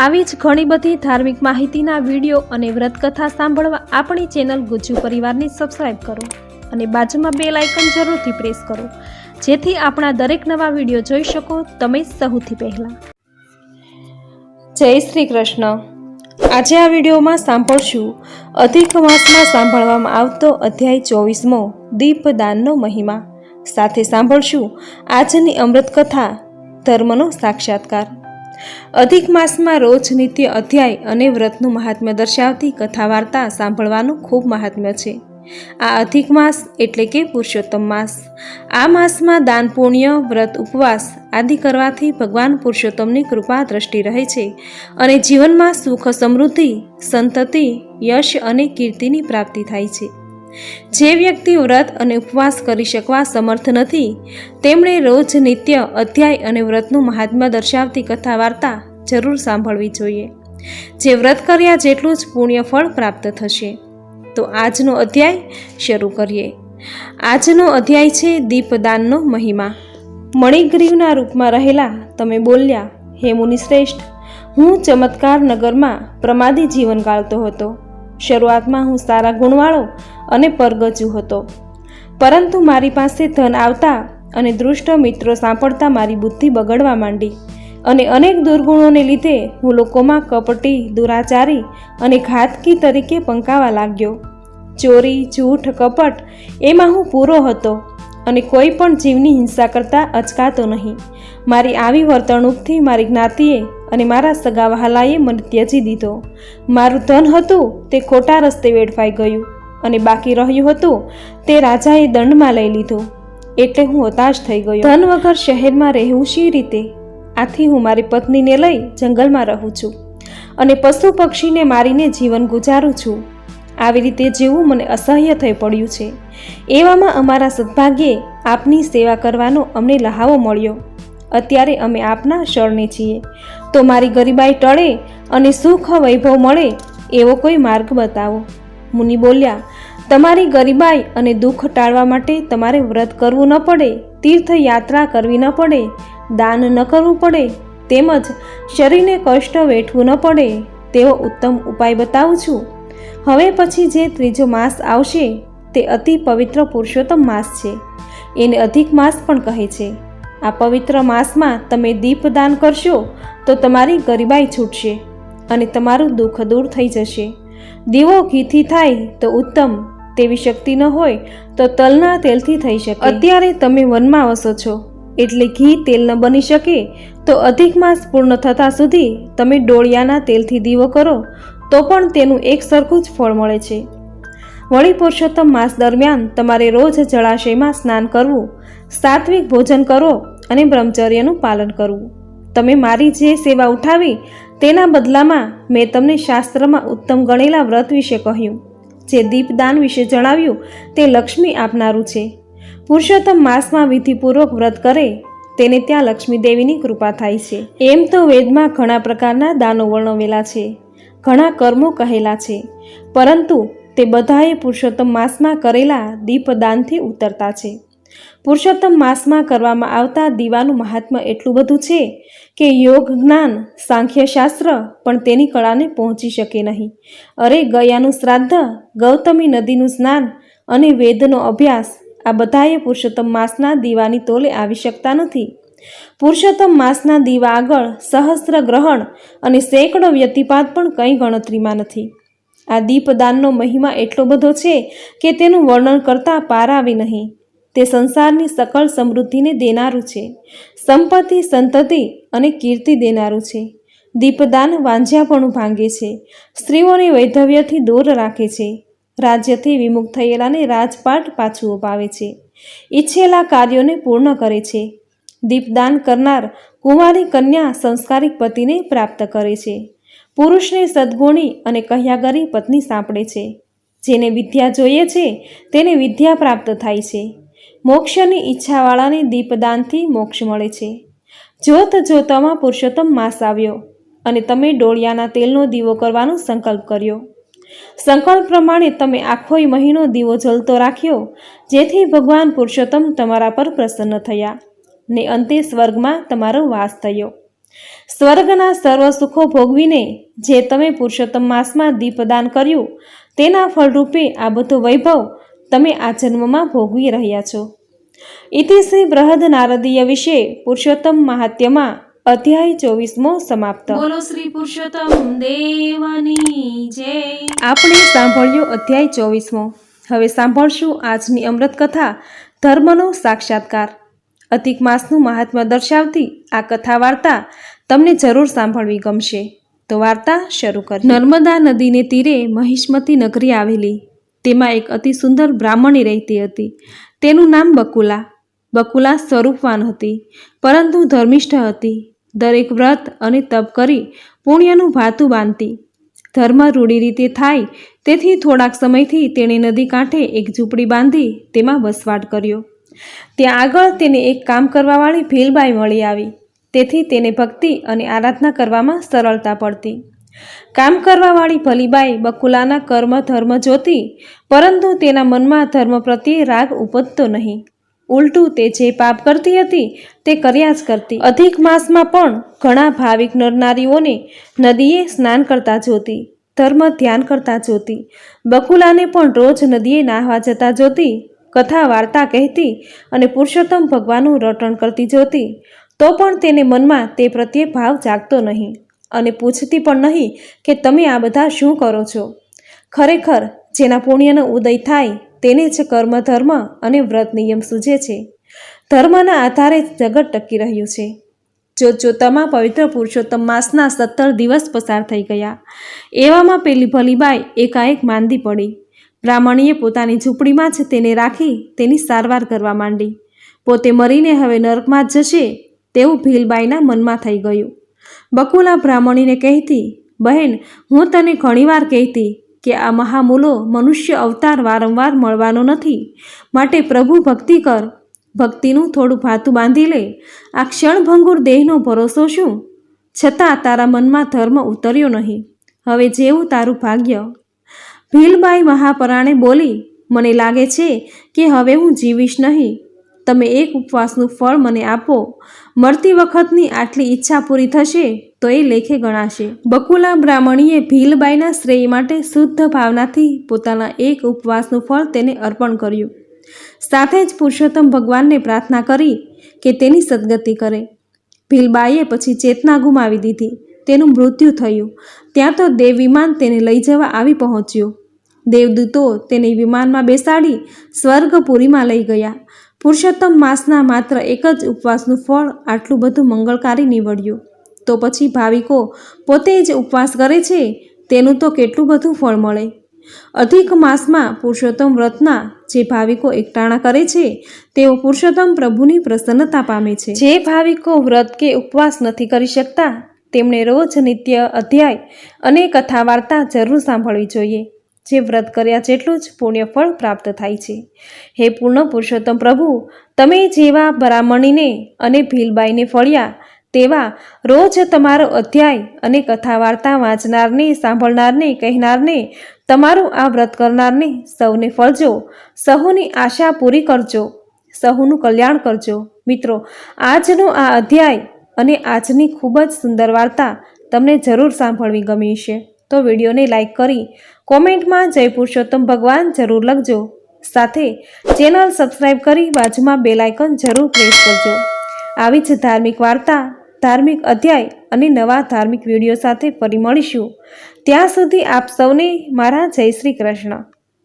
આવી જ ઘણી બધી ધાર્મિક માહિતીના વીડિયો અને વ્રતકથા સાંભળવા આપણી ચેનલ ગુજ્જુ પરિવારને સબસ્ક્રાઈબ કરો અને બાજુમાં બે લાઇકન જરૂરથી પ્રેસ કરો. જેથી આપણા દરેક નવા વીડિયો જોઈ શકો તમે સૌથી પહેલાં. જય શ્રી કૃષ્ણ. આજે આ વિડીયોમાં સાંભળશું. અધિક માસમાં સાંભળવામાં આવતો અધ્યાય ચોવીસમો દીપદાનનો મહિમા. સાથે સાંભળશું આજની અમૃતકથા ધર્મનો સાક્ષાત્કાર. અધિક માસમાં રોજ નિત્ય અધ્યાય અને વ્રતનું મહાત્મ્ય દર્શાવતી કથા વાર્તા સાંભળવાનું ખૂબ મહાત્મ્ય છે. આ અધિક માસ એટલે કે પુરુષોત્તમ માસ. આ માસમાં દાન, પુણ્ય, વ્રત, ઉપવાસ આદિ કરવાથી ભગવાન પુરુષોત્તમની કૃપા દ્રષ્ટિ રહે છે અને જીવનમાં સુખ, સમૃદ્ધિ, સંતતિ, યશ અને કીર્તિની પ્રાપ્તિ થાય છે. જે વ્યક્તિ વ્રત અને ઉપવાસ કરી શકવા સમર્થ નથી, તેમણે રોજ નિત્ય, અધ્યાય અને વ્રતનું મહાત્મ્ય દર્શાવતી કથા વાર્તા જરૂર સાંભળવી જોઈએ. જે વ્રત કર્યા જેટલું જ પુણ્ય ફળ પ્રાપ્ત થશે. તો આજનો અધ્યાય શરૂ કરીએ. આજનો અધ્યાય છે દીપદાનનો મહિમા. મણિગ્રીવના રૂપમાં રહેલા તમે બોલ્યા, હે મુનિશ્રેષ્ઠ, હું ચમત્કાર નગરમાં પ્રમાદી જીવન ગાળતો હતો. શરૂઆતમાં હું સારા ગુણવાળો અને પરગજુ હતો. પરંતુ મારી પાસે ધન આવતા અને દૃષ્ટ મિત્રો સાંભળતા મારી બુદ્ધિ બગડવા માંડી અને અનેક દુર્ગુણોને લીધે હું લોકોમાં કપટી, દુરાચારી અને ઘાતકી તરીકે પંકાવા લાગ્યો. ચોરી જૂઠ કપટ એમાં હું પૂરો હતો અને કોઈ પણ જીવની હિંસા કરતાં અચકાતો નહીં. મારી આવી વર્તણૂકથી મારી જ્ઞાતિએ અને મારા સગા વહાલાએ મને ત્યજી દીધો. મારું ધન હતું તે ખોટા રસ્તે વેડફાઈ ગયું. અને બાકી રહ્યું હતું તે રાજાએ દંડમાં લઈ લીધું. એટલે હું હતાશ થઈ ગયો. ધન વગર શહેરમાં રહેવું શી રીતે? આથી હું મારી પત્નીને લઈ જંગલમાં રહું છું અને પશુ પક્ષીને મારીને જીવન ગુજારું છું. આવી રીતે જીવવું મને અસહ્ય થઈ પડ્યું છે. એવામાં અમારા સદભાગ્યે આપની સેવા કરવાનો અમને લહાવો મળ્યો. અત્યારે અમે આપના શરણે છીએ. તો મારી ગરીબાઈ ટળે અને સુખ વૈભવ મળે એવો કોઈ માર્ગ બતાવો. મુનિ બોલ્યા, તમારી ગરીબાઈ અને દુઃખ ટાળવા માટે તમારે વ્રત કરવું ન પડે, તીર્થયાત્રા કરવી ન પડે, દાન ન કરવું પડે, તેમજ શરીરને કષ્ટ વેઠવું ન પડે, તેવો ઉત્તમ ઉપાય બતાવું છું. હવે પછી જે ત્રીજો માસ આવશે, તે અતિ પવિત્ર પુરુષોત્તમ માસ છે. એને અધિક માસ પણ કહે છે. આ પવિત્ર માસમાં તમે દીપદાન કરશો, તો તમારી ગરીબાઈ છૂટશે અને તમારું દુઃખ દૂર થઈ જશે. દીવો ઘીથી થાય તો ઉત્તમ, તેવી શક્તિ ન હોય તો તલના તેલથી થઈ શકે. અત્યારે તમે વનમાં વસો છો, એટલે ઘી તેલ ન બની શકે તો અધિક માસ પૂર્ણ થતાં સુધી તમે ડોળિયાના તેલથી દીવો કરો, તો પણ તેનું એક સરખું જ ફળ મળે છે. વળી પુરુષોત્તમ માસ દરમિયાન તમારે રોજ જળાશયમાં સ્નાન કરવું, સાત્વિક ભોજન કરો અને બ્રહ્મચર્યનું પાલન કરવું. તમે મારી જે સેવા ઉઠાવી તેના બદલામાં મેં તમને શાસ્ત્રમાં ઉત્તમ ગણેલા વ્રત વિશે કહ્યું. જે દીપદાન વિશે જણાવ્યું, તે લક્ષ્મી આપનારું છે. પુરુષોત્તમ માસમાં વિધિપૂર્વક વ્રત કરે, તેને ત્યાં લક્ષ્મી દેવીની કૃપા થાય છે. એમ તો વેદમાં ઘણા પ્રકારના દાનો વર્ણવેલા છે, ઘણા કર્મો કહેલા છે, પરંતુ તે બધાએ પુરુષોત્તમ માસમાં કરેલા દીપદાનથી ઉતરતા છે. પુરુષોત્તમ માસમાં કરવામાં આવતા દીવાનું મહાત્મ્ય એટલું બધું છે કે યોગ, જ્ઞાન સાંખ્યશાસ્ત્ર પણ તેની કળાને પહોંચી શકે નહીં. અરે ગયાનું શ્રાદ્ધ, ગૌતમી નદીનું સ્નાન અને વેદનો અભ્યાસ આ બધાએ પુરુષોત્તમ માસના દીવાની તોલે આવી શકતા નથી. પુરુષોત્તમ માસના દીવા આગળ સહસ્ત્ર ગ્રહણ અને સેંકડો વ્યતિપાત પણ કંઈ ગણતરીમાં નથી. આ દીપદાનનો મહિમા એટલો બધો છે કે તેનું વર્ણન કરતાં પાર આવી નહીં. તે સંસારની સકળ સમૃદ્ધિને દેનારું છે. સંપત્તિ, સંતતિ અને કીર્તિ દેનારું છે. દીપદાન વાંઝ્યાપણું ભાંગે છે. સ્ત્રીઓને વૈધવ્યથી દૂર રાખે છે. રાજ્યથી વિમુખ થયેલાને રાજપાટ પાછું અપાવે છે. ઈચ્છેલા કાર્યોને પૂર્ણ કરે છે. દીપદાન કરનાર કુંવારી કન્યા સંસ્કારિક પતિને પ્રાપ્ત કરે છે. પુરુષને સદગુણી અને કહ્યાગરી પત્ની સાંપડે છે. જેને વિદ્યા જોઈએ છે, તેને વિદ્યા પ્રાપ્ત થાય છે. મોક્ષની ઈચ્છાવાળાને દીપદાનથી મોક્ષ મળે છે. જોત જોતામાં પુરુષોત્તમ માસ આવ્યો અને તમે ડોળિયાના તેલનો દીવો કરવાનો સંકલ્પ કર્યો. સંકલ્પ પ્રમાણે તમે આખોય મહિનો દીવો જલતો રાખ્યો, જેથી ભગવાન પુરુષોત્તમ તમારા પર પ્રસન્ન થયા ને અંતે સ્વર્ગમાં તમારો વાસ થયો. સ્વર્ગના સર્વ સુખો ભોગવીને જે તમે પુરુષોત્તમ માસમાં દીપદાન કર્યું, તેના ફળરૂપે આ બધો વૈભવ તમે આ જન્મમાં ભોગવી રહ્યા છો. ઇતિ શ્રી બૃહદ નારદીય વિશે પુરુષોત્તમ મહાત્યમાં અધ્યાય ચોવીસમો સમાપ્ત. બોલો શ્રી પુરુષોત્તમ દેવની જય. આપણે સાંભળ્યો અધ્યાય ચોવીસમો. હવે સાંભળશું આજની અમૃત કથા ધર્મનો સાક્ષાત્કાર. અધિક માસનું મહાત્મ્ય દર્શાવતી આ કથા વાર્તા તમને જરૂર સાંભળવી ગમશે. તો વાર્તા શરૂ કરી નર્મદા નદીને તીરે મહિષ્મતી નગરી આવેલી. તેમાં એક અતિ સુંદર બ્રાહ્મણી રહેતી હતી. તેનું નામ બકુલા. બકુલા સ્વરૂપવાન હતી, પરંતુ ધર્મિષ્ઠ હતી. દરેક વ્રત અને તપ કરી પુણ્યનું ભાતું બાંધતી. ધર્મ રૂઢી રીતે થાય, તેથી થોડાક સમયથી તેણે નદી કાંઠે એક ઝૂંપડી બાંધી તેમાં વસવાટ કર્યો. ત્યાં આગળ તેને એક કામ કરવાવાળી ભીલબાઈ મળી આવી. તેથી તેને ભક્તિ અને આરાધના કરવામાં સરળતા પડતી. કામ કરવાવાળી ભલીબાઈ બકુલાના કર્મ ધર્મ જોતી, પરંતુ તેના મનમાં ધર્મ પ્રત્યે રાગ ઉપજતો નહીં. ઉલટું તે જે પાપ કરતી હતી, તે કર્યા જ કરતી. અધિક માસમાં પણ ઘણા ભાવિક નરનારીઓને નદીએ સ્નાન કરતા જોતી, ધર્મ ધ્યાન કરતા જોતી. બકુલાને પણ રોજ નદીએ નાહવા જતા જોતી, કથા વાર્તા કહેતી અને પુરુષોત્તમ ભગવાનનું રટણ કરતી જોતી, તો પણ તેને મનમાં તે પ્રત્યે ભાવ જાગતો નહીં. અને પૂછતી પણ નહીં કે તમે આ બધા શું કરો છો. ખરેખર, જેના પુણ્યનો ઉદય થાય તેને જ કર્મ, ધર્મ અને વ્રત નિયમ સૂજે છે. ધર્મના આધારે જ જગત ટકી રહ્યું છે. જો જોતામાં પવિત્ર પુરુષોત્તમ માસના સત્તર દિવસ પસાર થઈ ગયા. એવામાં પેલી ભલીબાઈ એકાએક માંદી પડી. બ્રાહ્મણીએ પોતાની ઝૂંપડીમાં જ તેને રાખી તેની સારવાર કરવા માંડી. પોતે મરીને હવે નરકમાં જ જશે તેવું ભીલબાઈના મનમાં થઈ ગયું. બકુલા બ્રાહ્મણીને કહેતી, બહેન, હું તને ઘણીવાર કહેતી કે આ મહામૂલો મનુષ્ય અવતાર વારંવાર મળવાનો નથી. માટે પ્રભુ ભક્તિ કર. ભક્તિનું થોડું ભાતું બાંધી લે. આ ક્ષણભંગુર દેહનો ભરોસો શું? છતાં તારા મનમાં ધર્મ ઉતર્યો નહીં. હવે જેવું તારું ભાગ્ય. ભીલબાઈ મહાપરાણે બોલી, મને લાગે છે કે હવે હું જીવીશ નહીં. તમે એક ઉપવાસનું ફળ મને આપો, મળતી વખતની આટલી ઈચ્છા પૂરી થશે તો એ લેખે ગણાશે. બકુલા બ્રાહ્મણીએ ભીલબાઈના શ્રેય માટે શુદ્ધ ભાવનાથી પોતાના એક ઉપવાસનું ફળ તેને અર્પણ કર્યું. સાથે જ પુરુષોત્તમ ભગવાનને પ્રાર્થના કરી કે તેની સદગતિ કરે. ભીલબાઈએ પછી ચેતના ગુમાવી દીધી. તેનું મૃત્યુ થયું. ત્યાં તો દેવ વિમાન તેને લઈ જવા આવી પહોંચ્યું. દેવદૂતો તેને વિમાનમાં બેસાડી સ્વર્ગપુરીમાં લઈ ગયા. પુરુષોત્તમ માસના માત્ર એક જ ઉપવાસનું ફળ આટલું બધું મંગળકારી નીવડ્યું. તો પછી ભાવિકો પોતે જ ઉપવાસ કરે છે? તેનું તો કેટલું બધું ફળ મળે. અધિક માસમાં પુરુષોત્તમ વ્રતના જે ભાવિકો એકટાણા કરે છે, તેઓ પુરુષોત્તમ પ્રભુની પ્રસન્નતા પામે છે. જે ભાવિકો વ્રત કે ઉપવાસ નથી કરી શકતા, તેમણે રોજ નિત્ય અધ્યાય અને કથા વાર્તા જરૂર સાંભળવી જોઈએ. જે વ્રત કર્યા જેટલું જ પુણ્યફળ પ્રાપ્ત થાય છે. હે પૂર્ણ પુરુષોત્તમ પ્રભુ, તમે જેવા બ્રાહ્મણીને અને ભીલબાઈને ફળ્યા, તેવા રોજ તમારો અધ્યાય અને કથા વાર્તા વાંચનારને, સાંભળનારને, કહેનારને, તમારું આ વ્રત કરનારને સૌને ફળજો. સહુની આશા પૂરી કરજો. સહુનું કલ્યાણ કરજો. મિત્રો, આજનો આ અધ્યાય અને આજની ખૂબ જ સુંદર વાર્તા તમને જરૂર સાંભળવી ગમી છે તો વિડીયોને લાઈક કરી કોમેન્ટમાં જય પુરુષોત્તમ ભગવાન જરૂર લખજો. સાથે ચેનલ સબસ્ક્રાઈબ કરી બાજુમાં બેલ આઇકન જરૂર પ્રેસ કરજો. આવી જ ધાર્મિક વાર્તા, ધાર્મિક અધ્યાય અને નવા ધાર્મિક વીડિયો સાથે ફરી મળીશું. ત્યાં સુધી આપ સૌને મારા જય શ્રી કૃષ્ણ.